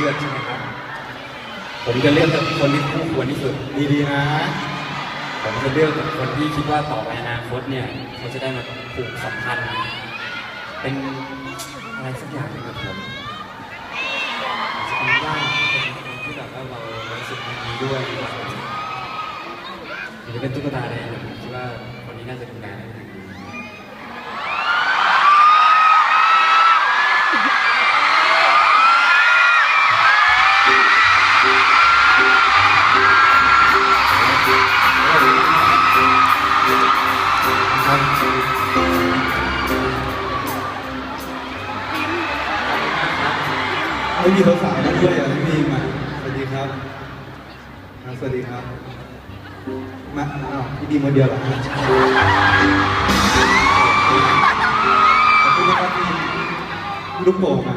ลือกใช่ไหมครับ ผมจะเลือกกับคนที่คู่ควรที่สุดดีๆนะ ผมจะเลือกกับคนที่คิดว่าต่อไปอนาคตเนี่ยเขาจะได้มาผูกสัมพันธ์เป็นอะไรสักอย่างหนึ่งกับผมอาจจะเป็นญาติเป็นคนที่แบบว่าเรารู้สึกดีด้วยหรือาหรือจะเป็นตุ๊กตาแดงผมคิดว่าคนนี้น่าจะดูแลได้ ไม่มีสาวๆมาด้วยอะพี่บีมอะสวัสดีครับอ่าสวัสดีครับ มาอ้าวพี่บีมคนเดียวเหรอฮะขอบคุณนะครับพี่ลูกโป่งอะ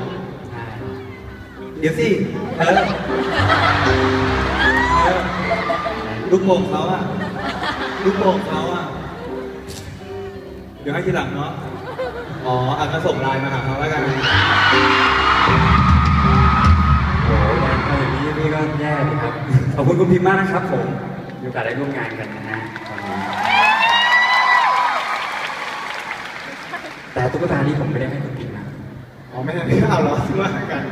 เดี๋ยวสิเออเออลูกโป่งเขาอะลูกโป่งเขาอะ เดี๋ยวให้ทีหลังเนาะ อ๋ออาจจะส่งไลน์มาหาเขาแล้วกัน งานอย่างนี้พี่ก็แย่เลยครับ ขอบคุณคุณพิมพ์มากนะครับผมมีโอกาสได้ร่วมงานกันนะฮะตอนนี้แต่ตุ๊กตานี้ผมไม่ได้ให้คุณพิมพ์นะอ๋อไม่ไม่เอาเหรอซื้อมาให้กัน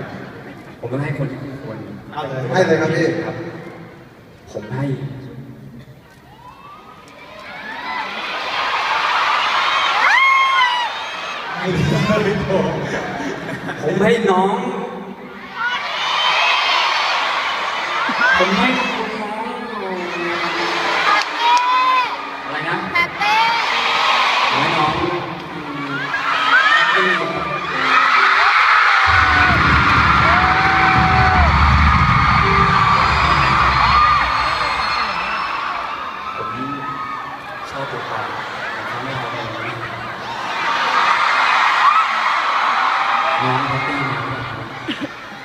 ผมต้องให้คนที่คู่ควรเอาเลยให้เลยครับพี่ครับ ผมให้ให้เลยโถผมให้น้อง ผมให้น้องอะไรนะแฮปปี้ผมให้น้องอืมผมชอบตัวปลาแต่เขาไม่เอาไปเลยน้องแฮปปี้มากเลยครับ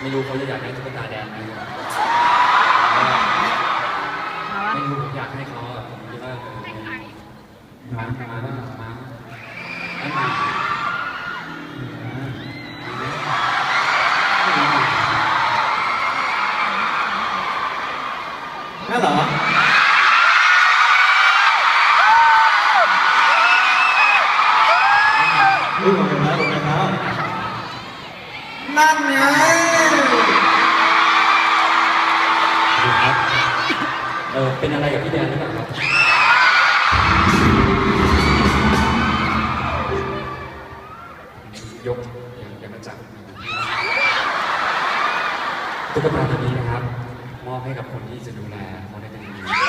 ไม่รู้เขาจะอยากได้ตุ๊กตาแดงไหมรู้ผมอยากให้เขาอะผมคิดว่าเออ มามามามาไม่มานั่นเหรออุ้ยผมเป็นนะผมเป็นนะนั่นไงดูครับเออเป็นอะไรกับพี่แดนหรือเปล่าครับ ยกอย่ามาจับตุ๊กตาตัวนี้นะครับ มอบให้กับคนที่จะดูแลเขาได้เป็นอย่างดี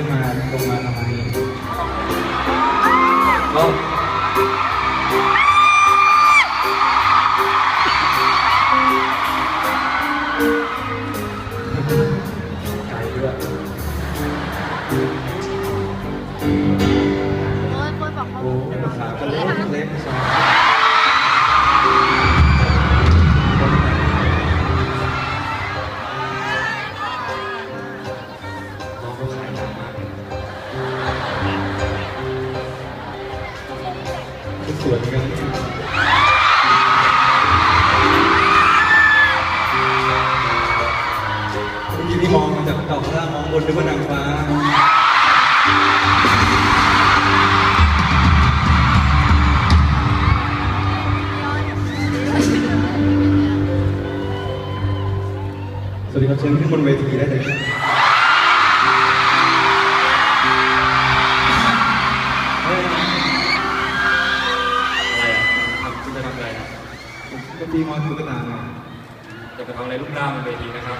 เรียกมาลงมาทำไมก็ไกลด้วยโอ้ยคนบอกเขาโอ้ภาษาก็เล็กเล็กสอ สวัสดีครับเชิญขึ้นบนเวทีได้เลยครับอะไรอะทำคุณจะทำอะไรอะก็ตีมอนตุ๊กตาไงจะไปทำอะไรลูกด้ามบนเวทีนะครับ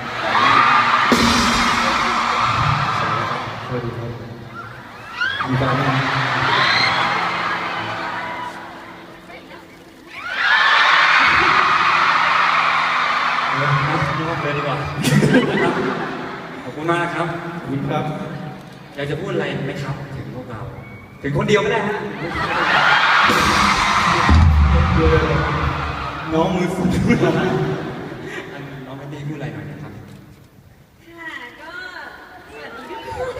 สวัสดีครับสวัสดีครับมีการไหม มากครับขอบคุณครับ อยากจะพูดอะไรไหมครับ ถึงพวกเรา ถึงคนเดียวก็ได้ฮะน้องมือสุดน้องแพตตี้พูดอะไรหน่อยนะครับ ค่ะก็สวัสดีทุกคน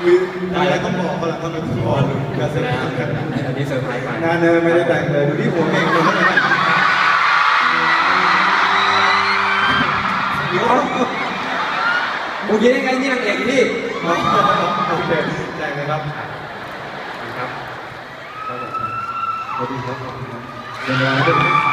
คืออะไรต้องบอกเขาแหละต้องเป็น บอลกระเซ็นอันนี้เซอร์ไพรส์ไปงานเนยไม่ได้แต่งเลยดูที่หัวเองเลยนะเดี๋ยวเมื่อกี้ได้ไงนี่นางเอกพี่โอเคแต่งเลยครับครับสวัสดีครับเดี๋ยวมาด้วยครับ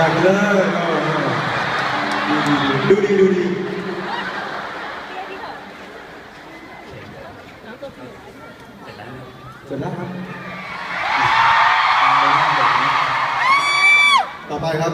ดังเลยดูดีดูดีเสร็จแล้วครับ ต่อไปครับ